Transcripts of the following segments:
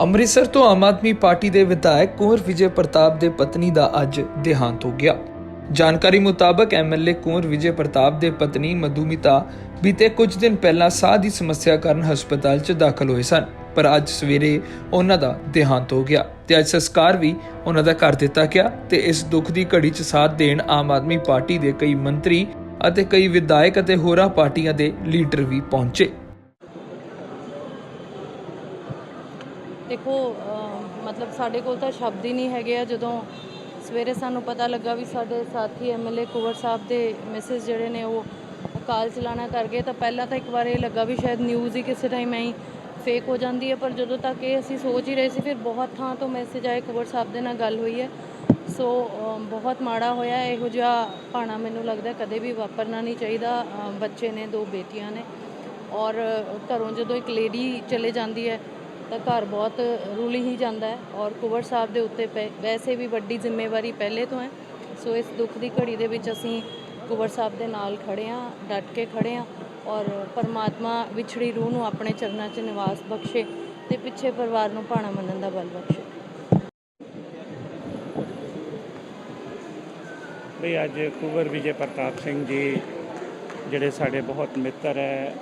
ਅੰਮ੍ਰਿਤਸਰ ਤੋਂ ਆਮ ਆਦਮੀ ਪਾਰਟੀ ਦੇ ਵਿਧਾਇਕ ਕੁੰਵਰ ਵਿਜੇ ਪ੍ਰਤਾਪ ਦੇ ਪਤਨੀ ਦਾ ਅੱਜ ਦੇਹਾਂਤ ਹੋ ਗਿਆ। ਜਾਣਕਾਰੀ ਮੁਤਾਬਕ ਐਮਐਲਏ ਕੁੰਵਰ ਵਿਜੇ ਪ੍ਰਤਾਪ ਦੇ ਪਤਨੀ ਮਧੂਮਿਤਾ ਬੀਤੇ ਕੁਝ ਦਿਨ ਪਹਿਲਾਂ ਸਾਹ ਦੀ ਸਮੱਸਿਆ ਕਾਰਨ ਹਸਪਤਾਲ 'ਚ ਦਾਖਲ ਹੋਏ ਸਨ, ਪਰ ਅੱਜ ਸਵੇਰੇ ਉਹਨਾਂ ਦਾ ਦੇਹਾਂਤ ਹੋ ਗਿਆ ਤੇ ਅੱਜ ਸੰਸਕਾਰ ਵੀ ਉਹਨਾਂ ਦਾ ਕਰ ਦਿੱਤਾ ਗਿਆ ਤੇ ਇਸ ਦੁੱਖ ਦੀ ਘੜੀ 'ਚ ਸਾਥ ਦੇਣ ਆਮ ਆਦਮੀ ਪਾਰਟੀ ਦੇ ਕਈ ਮੰਤਰੀ ਅਤੇ ਕਈ ਵਿਧਾਇਕ ਅਤੇ ਹੋਰਾਂ ਪਾਰਟੀਆਂ ਦੇ ਲੀਡਰ ਵੀ ਪਹੁੰਚੇ। ਦੇਖੋ ਮਤਲਬ ਸਾਡੇ ਕੋਲ ਤਾਂ ਸ਼ਬਦ ਹੀ ਨਹੀਂ ਹੈਗੇ ਆ। ਜਦੋਂ ਸਵੇਰੇ ਸਾਨੂੰ ਪਤਾ ਲੱਗਾ ਵੀ ਸਾਡੇ ਸਾਥੀ ਐਮਐਲਏ ਕੁਵਰ ਸਾਹਿਬ ਦੇ ਮੈਸੇਜ ਜਿਹੜੇ ਨੇ, ਉਹ ਕਾਲ ਚਲਾਣਾ ਕਰ ਗਏ, ਤਾਂ ਪਹਿਲਾਂ ਤਾਂ ਇੱਕ ਵਾਰ ਇਹ ਲੱਗਾ ਵੀ ਸ਼ਾਇਦ ਨਿਊਜ਼ ਹੀ ਕਿਸੇ ਟਾਈਮ ਐਂ ਫੇਕ ਹੋ ਜਾਂਦੀ ਹੈ। ਪਰ ਜਦੋਂ ਤੱਕ ਇਹ ਅਸੀਂ ਸੋਚ ਹੀ ਰਹੇ ਸੀ, ਫਿਰ ਬਹੁਤ ਥਾਂ ਤੋਂ ਮੈਸੇਜ ਆਏ, ਕੁਵਰ ਸਾਹਿਬ ਦੇ ਨਾਲ ਗੱਲ ਹੋਈ ਹੈ। ਸੋ ਬਹੁਤ ਮਾੜਾ ਹੋਇਆ। ਇਹੋ ਜਿਹਾ ਭਾਣਾ ਮੈਨੂੰ ਲੱਗਦਾ ਕਦੇ ਵੀ ਵਾਪਰਨਾ ਨਹੀਂ ਚਾਹੀਦਾ। ਬੱਚੇ ਨੇ, ਦੋ ਬੇਟੀਆਂ ਨੇ। ਔਰ ਘਰੋਂ ਜਦੋਂ ਇੱਕ ਲੇਡੀ ਚਲੇ ਜਾਂਦੀ ਹੈ ਤਾਂ ਘਰ ਬਹੁਤ ਰੁਲੀ ਹੀ ਜਾਂਦਾ ਹੈ ਔਰ ਕੁਵਰ ਸਾਹਿਬ ਦੇ ਉੱਤੇ ਪੈ- ਵੈਸੇ ਵੀ ਵੱਡੀ ਜ਼ਿੰਮੇਵਾਰੀ ਪਹਿਲੇ ਤੋਂ ਹੈ। ਸੋ ਇਸ ਦੁੱਖ ਦੀ ਘੜੀ ਦੇ ਵਿੱਚ ਅਸੀਂ ਕੁਵਰ ਸਾਹਿਬ ਦੇ ਨਾਲ ਖੜੇ ਹਾਂ, ਡਟ ਕੇ ਖੜੇ ਹਾਂ ਔਰ ਪਰਮਾਤਮਾ ਵਿਛੜੀ ਰੂਹ ਨੂੰ ਆਪਣੇ ਚਰਨਾਂ 'ਚ ਨਿਵਾਸ ਬਖਸ਼ੇ ਤੇ ਪਿੱਛੇ ਪਰਿਵਾਰ ਨੂੰ ਭਾਣਾ ਮੰਨਣ ਦਾ ਬਲ ਬਖਸ਼ੇ। ਵੀ ਅੱਜ ਕੁਵਰ ਵਿਜੇ ਪ੍ਰਤਾਪ ਸਿੰਘ ਜੀ, ਜਿਹੜੇ ਸਾਡੇ ਬਹੁਤ ਮਿੱਤਰ ਹੈ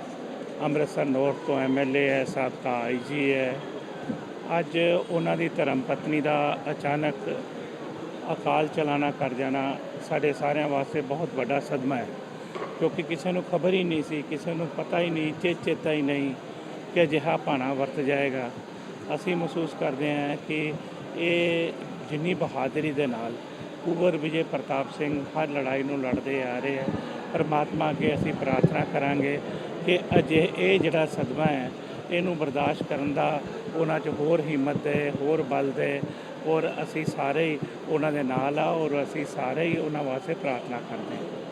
ਅੰਮ੍ਰਿਤਸਰ ਨੌਰਥ ਤੋਂ ਐਮਐਲਏ ਹੈ, ਸਾਬਕਾ ਆਈਜੀ ਹੈ। ਅੱਜ ਉਹਨਾਂ ਦੀ ਧਰਮ ਪਤਨੀ ਦਾ ਅਚਾਨਕ ਅਕਾਲ ਚਲਾਣਾ ਕਰ ਜਾਣਾ ਸਾਡੇ ਸਾਰਿਆਂ ਵਾਸਤੇ ਬਹੁਤ ਵੱਡਾ ਸਦਮਾ ਹੈ। ਕਿਉਂਕਿ ਕਿਸੇ ਨੂੰ ਖਬਰ ਹੀ ਨਹੀਂ ਸੀ, ਕਿਸੇ ਨੂੰ ਪਤਾ ਹੀ ਨਹੀਂ ਚੇ ਚੇਤਾ ਹੀ ਨਹੀਂ ਕਿ ਅਜਿਹਾ ਭਾਣਾ ਵਰਤ ਜਾਏਗਾ। ਅਸੀਂ ਮਹਿਸੂਸ ਕਰਦੇ ਹਾਂ ਕਿ ਇਹ ਜਿੰਨੀ ਬਹਾਦਰੀ ਦੇ ਨਾਲ ਕੁਵਰ ਵਿਜੇ ਪ੍ਰਤਾਪ ਸਿੰਘ ਹਰ ਲੜਾਈ ਨੂੰ ਲੜਦੇ ਆ ਰਹੇ ਹੈ। ਪਰਮਾਤਮਾ ਅੱਗੇ ਅਸੀਂ ਪ੍ਰਾਰਥਨਾ ਕਰਾਂਗੇ। ਕਿ ਅਜੇ ਇਹ ਜਿਹੜਾ ਸਦਮਾ ਹੈ, ਇਹਨੂੰ ਬਰਦਾਸ਼ਤ ਕਰਨ ਦਾ ਉਹਨਾਂ 'ਚ ਹੋਰ ਹਿੰਮਤ ਦੇ ਹੋਰ ਬਲ ਦੇ ਔਰ ਅਸੀਂ ਸਾਰੇ ਹੀ ਉਹਨਾਂ ਦੇ ਨਾਲ ਆ ਔਰ ਅਸੀਂ ਸਾਰੇ ਹੀ ਉਹਨਾਂ ਵਾਸਤੇ ਪ੍ਰਾਰਥਨਾ ਕਰਦੇ ਹਾਂ।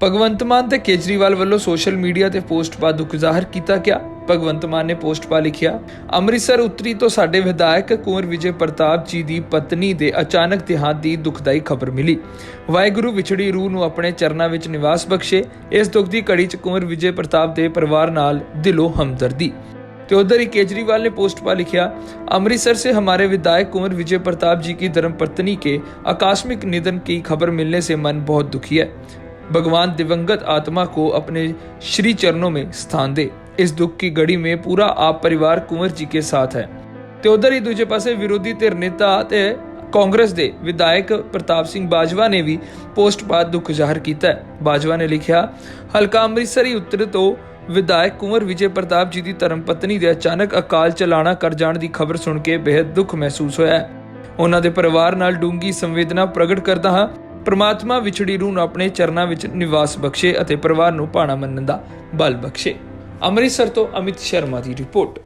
ਭਗਵੰਤ ਮਾਨ ਤੇ ਕੇਜਰੀਵਾਲ ਵੱਲੋਂ ਸੋਸ਼ਲ ਮੀਡੀਆ ਤੇ ਪੋਸਟ ਪਾ ਦੁੱਖ ਜ਼ਾਹਰ ਕੀਤਾ ਗਿਆ ਭਗਵੰਤ ਮਾਨ ਨੇ ਪੋਸਟ ਪਾ ਲਿਖਿਆ ਅੰਮ੍ਰਿਤਸਰ ਉੱਤਰੀ ਤੋਂ ਸਾਡੇ ਵਿਧਾਇਕ ਕੁੰਵਰ ਵਿਜੇ ਪ੍ਰਤਾਪ ਜੀ ਦੀ ਪਤਨੀ ਦੇ ਅਚਾਨਕ ਦੇਹਾਂਤ ਦੀ ਦੁਖਦਾਈ ਖਬਰ ਮਿਲੀ ਵਾਹਿਗੁਰੂ ਵਿਛੜੀ ਰੂਹ ਨੂੰ ਆਪਣੇ ਚਰਨਾਂ ਵਿੱਚ ਨਿਵਾਸ ਬਖਸ਼ੇ ਇਸ ਦੁੱਖ ਦੀ ਘੜੀ 'ਚ ਕੁੰਵਰ ਵਿਜੇ ਪ੍ਰਤਾਪ ਦੇ ਪਰਿਵਾਰ ਨਾਲ ਦਿਲੋਂ ਹਮਦਰਦੀ तो उधर ही केजरीवाल ने पोस्ट पर लिखा अमृतसर से हमारे विधायक कुंवर विजय प्रताप जी की धर्मपत्नी के आकस्मिक निधन की खबर मिलने से मन बहुत दुखी है भगवान दिवंगत आत्मा को अपने श्री चरणों में स्थान दे ਇਸ ਦੁੱਖ ਦੀ ਗੜੀ ਮੇ ਪੂਰਾ ਆਪ ਪਰਿਵਾਰ ਕੁੰਵਰ ਜੀ ਕੇ ਸਾਥ ਹੈ। ਤੇ ਉਧਰ ਹੀ ਦੂਜੇ ਪਾਸੇ ਵਿਰੋਧੀ ਧਿਰ ਨੇਤਾ ਤੇ ਕਾਂਗਰਸ ਦੇ ਵਿਧਾਇਕ ਪ੍ਰਤਾਪ ਸਿੰਘ ਬਾਜਵਾ ਨੇ ਵੀ ਪੋਸਟ ਬਾਅਦ ਦੁੱਖ ਜ਼ਾਹਰ ਕੀਤਾ ਬਾਜਵਾ ਨੇ ਲਿਖਿਆ, ਹਲਕਾ ਅੰਮ੍ਰਿਤਸਰੀ ਉੱਤਰ ਤੋਂ ਵਿਧਾਇਕ ਕੁੰਵਰ ਵਿਜੇ ਪ੍ਰਤਾਪ ਜੀ ਦੀ ਧਰਮ ਪਤਨੀ ਦੇ ਅਚਾਨਕ ਅਕਾਲ ਚਲਾਣਾ ਕਰ ਜਾਣ ਦੀ ਖਬਰ ਸੁਣ ਕੇ ਬੇहद ਦੁੱਖ ਮਹਿਸੂਸ ਹੋਇਆ ਉਹਨਾਂ ਦੇ ਪਰਿਵਾਰ ਨਾਲ ਡੂੰਗੀ ਸੰਵੇਦਨਾ ਪ੍ਰਗਟ ਕਰਦਾ ਹਾਂ ਪ੍ਰਮਾਤਮਾ ਵਿਛੜੀ ਰੂਹ ਨੂੰ ਆਪਣੇ ਚਰਨਾਂ ਵਿੱਚ ਨਿਵਾਸ ਬਖਸ਼ੇ ਅਤੇ ਪਰਿਵਾਰ ਨੂੰ ਭਾਣਾ ਮੰਨਣ ਦਾ ਬਲ ਬਖਸ਼ੇ। ਅੰਮ੍ਰਿਤਸਰ ਤੋਂ ਅਮਿਤ ਸ਼ਰਮਾ ਦੀ ਰਿਪੋਰਟ।